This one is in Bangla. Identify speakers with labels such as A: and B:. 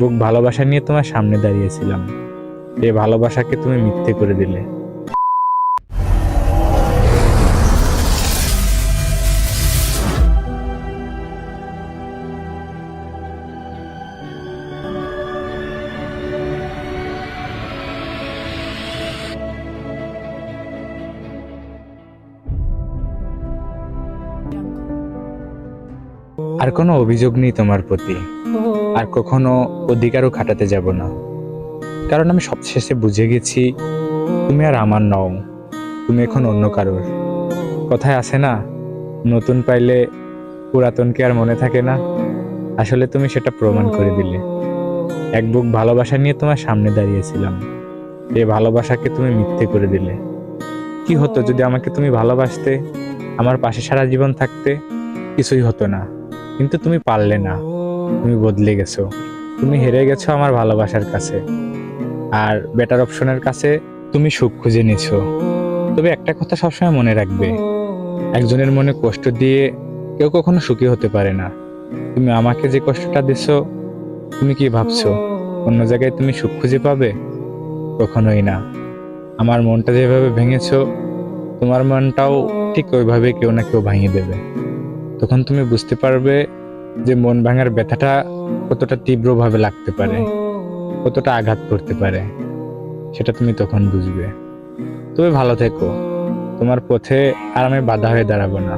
A: বুক ভালোবাসা নিয়ে তোমার সামনে দাঁড়িয়েছিলাম। এই ভালোবাসাকে তুমি মিথ্যে করে দিলে। আর কোনো অভিযোগ নেই তোমার প্রতি। আর কখনো অধিকারও খাটাতে যাব না। কারণ আমি সবশেষে বুঝে গেছি, তুমি আর আমার নও, তুমি এখন অন্য কারোর। কথায় আছে না, নতুন পাইলে পুরাতনকে আর মনে থাকে না। আসলে তুমি সেটা প্রমাণ করে দিলে। এক বুক ভালোবাসা নিয়ে তোমার সামনে দাঁড়িয়েছিলাম। এই ভালোবাসাকে তুমি মিথ্যে করে দিলে। কি হতো যদি আমাকে তুমি ভালোবাসতে, আমার পাশে সারা জীবন থাকতে? কিছুই হতো না। কিন্তু তুমি পারলে না। তুমি বদলে গেছো। তুমি হেরে গেছো আমার ভালোবাসার কাছে। আর বেটার অপশনের কাছে তুমি সুখ খুঁজে নিছো। তবে একটা কথা সবসময় মনে রাখবে। একজনের মনে কষ্ট দিয়ে কেউ কখনো সুখী হতে পারে না। তুমি আমাকে যে কষ্টটা দিছো, তুমি কি ভাবছ? অন্য জায়গায় তুমি সুখ খুঁজে পাবে? কখনোই না। আমার মনটা যেভাবে ভেঙেছো, তোমার মনটাও ঠিক ওইভাবে কেউ না কেউ ভাঙিয়ে দেবে। তখন তুমি বুঝতে পারবে যে মন ভাঙার ব্যথাটা কতটা তীব্রভাবে লাগতে পারে, কতটা আঘাত করতে পারে, সেটা তুমি তখন বুঝবে। তুমি ভালো থেকো। তোমার পথে আর আমি বাধা হয়ে দাঁড়াবো না।